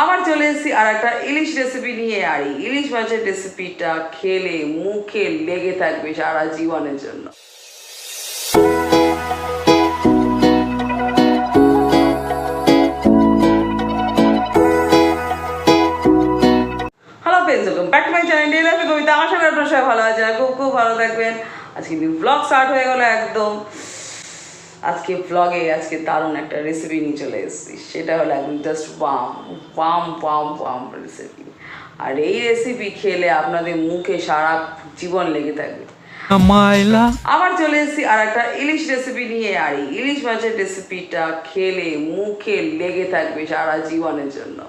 আবার চলে এসেছি আর একটা ইলিশ রেসিপি নিয়ে, আর ইলিশ মাছের রেসিপিটা খেলে মুখে লেগে থাকবে সারা জীবনের জন্য। আশা করি আপনারা সবাই ভালো আছেন খুব খুব ভালো থাকবেন। আজকে ব্লগ স্টার্ট হয়ে গেল একদম। আজকে ব্লগে আজকে দারুণ একটা রেসিপি নিয়ে চলে এসেছি। সেটা হলো একদম জাস্ট বাম বাম বাম বাম রেসিপি আর এই রেসিপি খেলে আপনাদের মুখে সারা জীবন লেগে থাকবে। আবার চলে এসেছি আর একটা ইলিশ রেসিপি নিয়ে। আর এই ইলিশ মাছের রেসিপিটা খেলে মুখে লেগে থাকবে সারা জীবনের জন্য।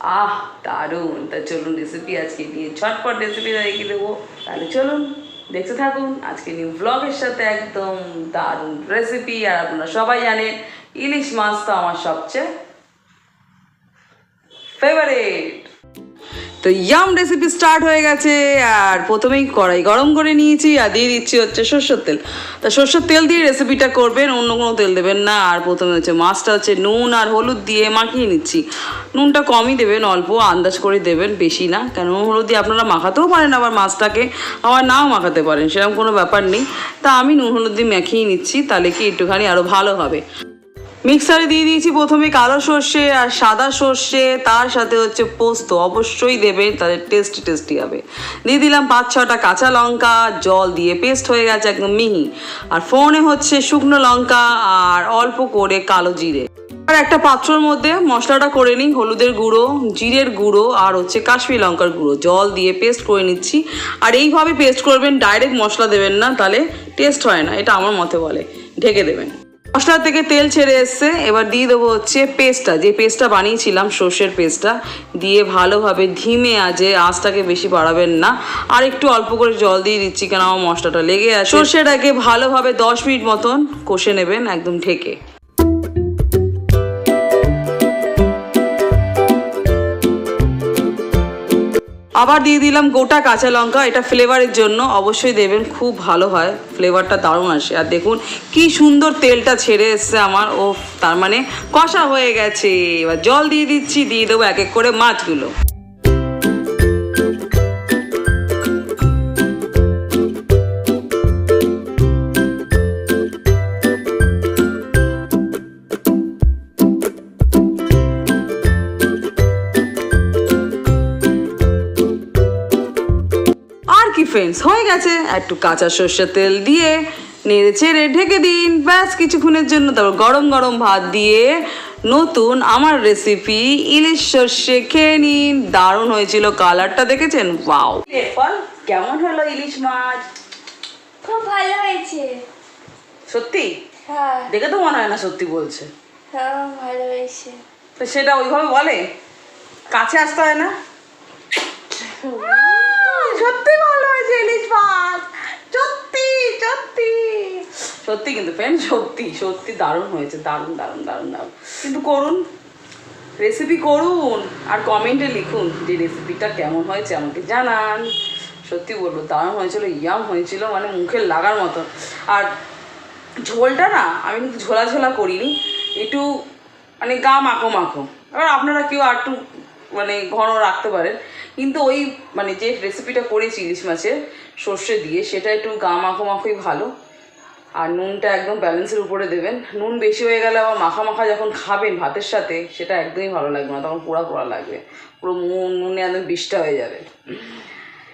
আহ দারুণ। তা চলুন রেসিপি আজকে নিয়ে ঝটপট রেসিপিটা রেখে দেবো। তাহলে চলুন। দেখতে থাকুন, আজকে নিউ ব্লগের সাথে একদম দারুণ রেসিপি আর আপনারা সবাই জানেন, ইলিশ মাছ তো আমার সবচেয়ে ফেভারিট তো ইয়াম রেসিপি স্টার্ট হয়ে গেছে, আর প্রথমেই কড়াই গরম করে নিয়েছি, আর দিয়ে দিচ্ছি হচ্ছে সর্ষের তেল। তা সর্ষের তেল দিয়ে রেসিপিটা করবেন, অন্য কোনো তেল দেবেন না, আর প্রথমে হচ্ছে মাছটা হচ্ছে নুন আর হলুদ দিয়ে মাখিয়ে নিচ্ছি। নুনটা কমই দেবেন, অল্প আন্দাজ করে দেবেন, বেশি না, কেন হলুদ দিয়ে আপনারা মাখাতেও পারেন আবার মাছটাকে, আবার নাও মাখাতে পারেন, সেরকম কোনো ব্যাপার নেই। তা আমি নুন হলুদ দিয়ে মাখিয়ে নিচ্ছি, তাহলে কি একটুখানি আরও ভালো হবে। মিক্সারে দিয়ে দিয়েছি প্রথমে কালো সর্ষে আর সাদা সর্ষে, তার সাথে হচ্ছে পোস্ত। অবশ্যই দেবে, তাদের টেস্টি টেস্টি হবে। দিয়ে দিলাম পাঁচ ছটা কাঁচা লঙ্কা, জল দিয়ে পেস্ট হয়ে গেছে একদম মিহি। আর ফোনে হচ্ছে শুকনো লঙ্কা আর অল্প করে কালো জিরে। আর একটা পাত্রর মধ্যে মশলাটা করে নিই, হলুদের গুঁড়ো, জিরের গুঁড়ো আর হচ্ছে কাশ্মীর লঙ্কার গুঁড়ো। জল দিয়ে পেস্ট করে নিচ্ছি। আর এইভাবে পেস্ট করবেন ডাইরেক্ট মশলা দেবেন না, তাহলে টেস্ট হয় না। এটা আমার মতে বলে। ঢেকে দেবেন। মশলা থেকে তেল ছেড়ে এসছে। এবার দিয়ে দেবো হচ্ছে পেস্টটা। যে পেস্টটা বানিয়েছিলাম, সর্ষের পেস্টটা, দিয়ে ভালোভাবে ধিমে আজে আঁচটাকে বেশি বাড়াবেন না। আর একটু অল্প করে জল দিয়ে দিচ্ছি কেন, আমার মশলাটা লেগে আছে। সর্ষেটাকে ভালোভাবে দশ মিনিট মতন কষে নেবেন, একদম ঢেকে। আবার দিয়ে দিলাম গোটা কাঁচা লঙ্কা, এটা ফ্লেভারের জন্য। অবশ্যই দেবেন, খুব ভালো হয়। ফ্লেভারটা দারুণ আসে। আর দেখুন, কি সুন্দর তেলটা ছেড়ে এসছে আমার। ও তার মানে কষা হয়ে গেছে। এবার জল দিয়ে দিচ্ছি, দিয়ে দেবো এক এক করে মাছগুলো। ফ্রেন্ডস হয়ে গেছে। একটু কাঁচা সর্ষের তেল দিয়ে নেড়ে চেড়ে ঢেকে দিন। ব্যাস কিছুক্ষণের জন্য তারপর গরম গরম ভাত দিয়ে নতুন আমার রেসিপি ইলিশ সর্ষে খেয়ে নিন। দারুণ হয়েছিল কালারটা দেখেছেন? ওয়াও এরপর কেমন হলো ইলিশ মাছ? খুব ভালো হয়েছে। সত্যি? হ্যাঁ। দেখে তো মনে হয় না সত্যি বলছে। হ্যাঁ ভালো হয়েছে। তো সেটা ওইভাবে বলে? কাছে আসতে হয় না? হয়েছে ইলিশ সত্যি সত্যি। সত্যি কিন্তু ফ্রেন্ড সত্যি সত্যি দারুণ হয়েছে, দারুণ দারুণ দারুণ দারুণ। কিন্তু করুন রেসিপি করুন, আর কমেন্টে লিখুন যে রেসিপিটা কেমন হয়েছে, আমাকে জানান। সত্যি বলব, দারুণ হয়েছিল ইয়াম হয়েছিল মানে মুখে লাগার মতো। আর ঝোলটা না, আমি কিন্তু ঝোলা ঝোলা করিনি, একটু মানে গা মাখো মাখো। এবার আপনারা কেউ আর একটু মানে ঘন রাখতে পারেন। কিন্তু ওই মানে যে রেসিপিটা করেছি ইলিশ মাছের, সর্ষে দিয়ে, সেটা একটু গা মাখো মাখোই ভালো। আর নুনটা একদম ব্যালেন্সের উপরে দেবেন। নুন বেশি হয়ে গেলে আবার মাখা মাখা যখন খাবেন ভাতের সাথে, সেটা একদমই ভালো লাগবে না। তখন পোড়া পোড়া লাগবে। পুরো নুন একদম বিষটা হয়ে যাবে।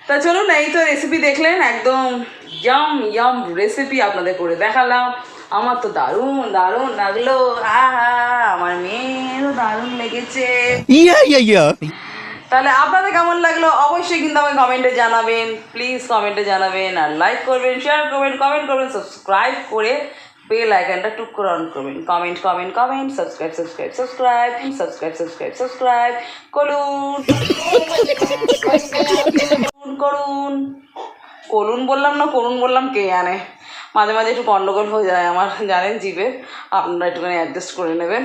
তা চলুন, এই তো রেসিপি দেখলেন, একদম ইয়াম ইয়াম রেসিপি আপনাদের করে দেখালাম। আমার তো দারুণ দারুণ লাগল। আহা, আমার মেয়েরও দারুণ লেগেছে। ইয়া ইয়া ইয়া তাহলে আপনাদের কেমন লাগল? অবশ্যই কিন্তু আমাকে কমেন্টে জানাবেন। প্লিজ কমেন্টে জানাবেন আর লাইক করবেন শেয়ার করবেন কমেন্ট করবেন সাবস্ক্রাইব করে বেল আইকনটা টুক করে অন করবেন। Comment comment comment subscribe subscribe subscribe subscribe subscribe subscribe করুন। করুন করুন। বললাম না, করুন বললাম কে জানে। মাঝে মাঝে একটু গন্ডগোল হয়ে যায় আমার, জানেন জিভে। আপনারা একটুখানি অ্যাডজাস্ট করে নেবেন।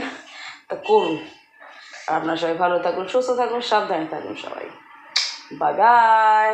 তা করুন। আপনারা সবাই ভালো থাকুন সুস্থ থাকুন সাবধানে থাকুন সবাই। Bye bye